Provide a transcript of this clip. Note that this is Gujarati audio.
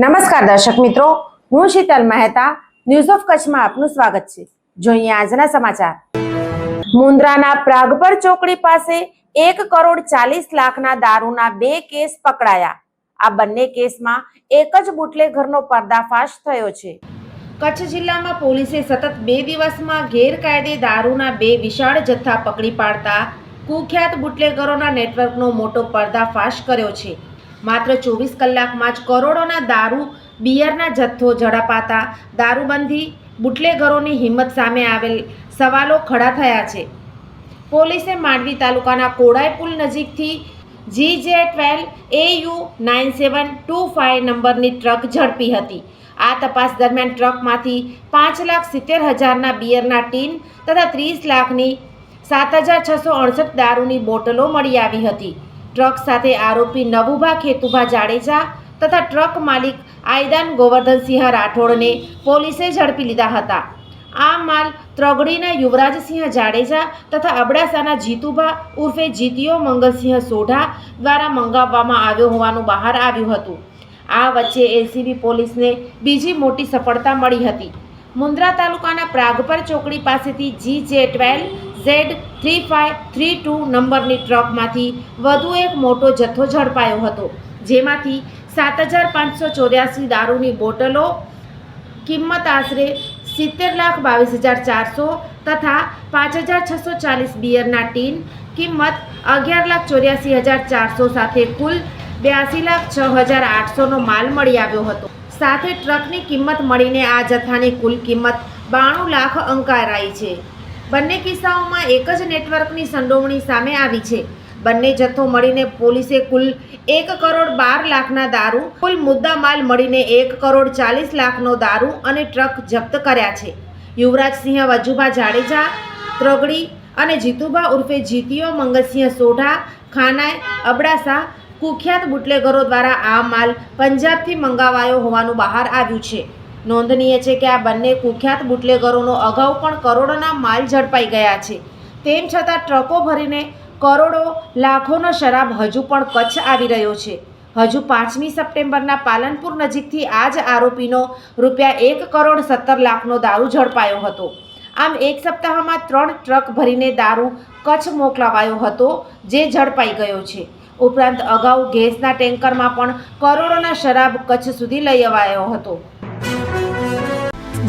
નમસ્કાર દર્શક મિત્રો, હું શીતલ મહેતા ન્યૂઝ ઓફ કચ્છમાં આપનું સ્વાગત છે. જોઈએ આજના સમાચાર. મુન્દ્રાના પ્રાગપર ચોકડી પાસે એક કરોડ ચાલીસ લાખના દારૂના બે કેસ પકડાયા. આ બંને કેસમાં એક જ બુટલેઘરનો પર્દાફાશ થયો છે. કચ્છ જિલ્લામાં પોલીસે સતત બે દિવસમાં ગેરકાયદે દારૂના બે વિશાળ જથ્થા પકડી પાડતા કુખ્યાત બુટલેગરોના નેટવર્કનો મોટો પર્દાફાશ કર્યો છે. માત્ર ચોવીસ કલાકમાં જ કરોડોના દારૂ બિયરના જથ્થો ઝડપાતા દારૂબંધી બુટલેગરોની હિંમત સામે આવેલ સવાલો ખડા થયા છે. પોલીસે માંડવી તાલુકાના કોડાઈ પુલ નજીકથી G J twelve A U nine seven two five નંબરની ટ્રક ઝડપી હતી. આ તપાસ દરમિયાન ટ્રકમાંથી પાંચ લાખ સિત્તેર હજારના બિયરના ટીન તથા ત્રીસ લાખની સાત હજાર છસો અડસઠ દારૂની બોટલો મળી આવી હતી. ટ્રક સાથે આરોપી નવુભા ખેતુભા જાડેજા તથા ટ્રક માલિક આયદાન ગોવર્ધનસિંહ રાઠોડને પોલીસે ઝડપી લીધા હતા. આ માલ ત્રગડીના યુવરાજસિંહ જાડેજા તથા અબડાસાના જીતુભા ઉર્ફે જીતિયો મંગલસિંહ સોઢા દ્વારા મંગાવવામાં આવ્યો હોવાનું બહાર આવ્યું હતું. આ વચ્ચે એલસીબી પોલીસને બીજી મોટી સફળતા મળી હતી. મુન્દ્રા તાલુકાના પ્રાગપર ચોકડી પાસેથી G J twelve Z three five three two નંબરની ટ્રકમાંથી વધુ એક મોટો જથ્થો ઝડપાયો હતો, જેમાંથી સાત હજાર પાંચસો ચોર્યાસી દારૂની બોટલો, કિંમત આશરે સિત્તેર લાખ બાવીસ હજાર ચારસો તથા પાંચ હજાર છસો ચાલીસ બિયરના ટીન, કિંમત અગિયાર લાખ ચોર્યાસી હજાર ચારસો સાથે કુલ બ્યાસી લાખ છ હજાર આઠસોનો માલ મળી આવ્યો હતો. સાથે ટ્રકની કિંમત મળીને આ જથ્થાની કુલ કિંમત બાણું લાખ અંકારાઈ છે. બંને કિસ્સાઓમાં એક જ નેટવર્કની સંડોવણી સામે આવી છે. બંને જથ્થો મળીને પોલીસે કુલ એક કરોડ બાર લાખના દારૂ, કુલ મુદ્દા માલ મળીને એક કરોડ ચાલીસ લાખનો દારૂ અને ટ્રક જપ્ત કર્યા છે. યુવરાજસિંહ વજુભા જાડેજા, ત્રગડી અને જીતુભા ઉર્ફે જીતીઓ, મંગલસિંહ સોઢા ખાનાય અબડાસા, કુખ્યાત બુટલેગરો દ્વારા આ માલ પંજાબથી મંગાવાયો હોવાનું બહાર આવ્યું છે. નોંધનીય છે કે આ બંને કુખ્યાત બુટલેગરોનો અગાઉ પણ કરોડોના માલ ઝડપાઈ ગયા છે. તેમ છતાં ટ્રકો ભરીને કરોડો લાખોનો શરાબ હજુ પણ કચ્છ આવી રહ્યો છે. હજુ પાંચમી સપ્ટેમ્બરના પાલનપુર નજીકથી આ જ આરોપીનો રૂપિયા એક કરોડ સત્તર લાખનો દારૂ ઝડપાયો હતો. આમ એક સપ્તાહમાં ત્રણ ટ્રક ભરીને દારૂ કચ્છ મોકલાવાયો હતો, જે ઝડપાઈ ગયો છે. ઉપરાંત અગાઉ ગેસના ટેન્કરમાં પણ કરોડોના શરાબ કચ્છ સુધી લઈ અવાયો હતો.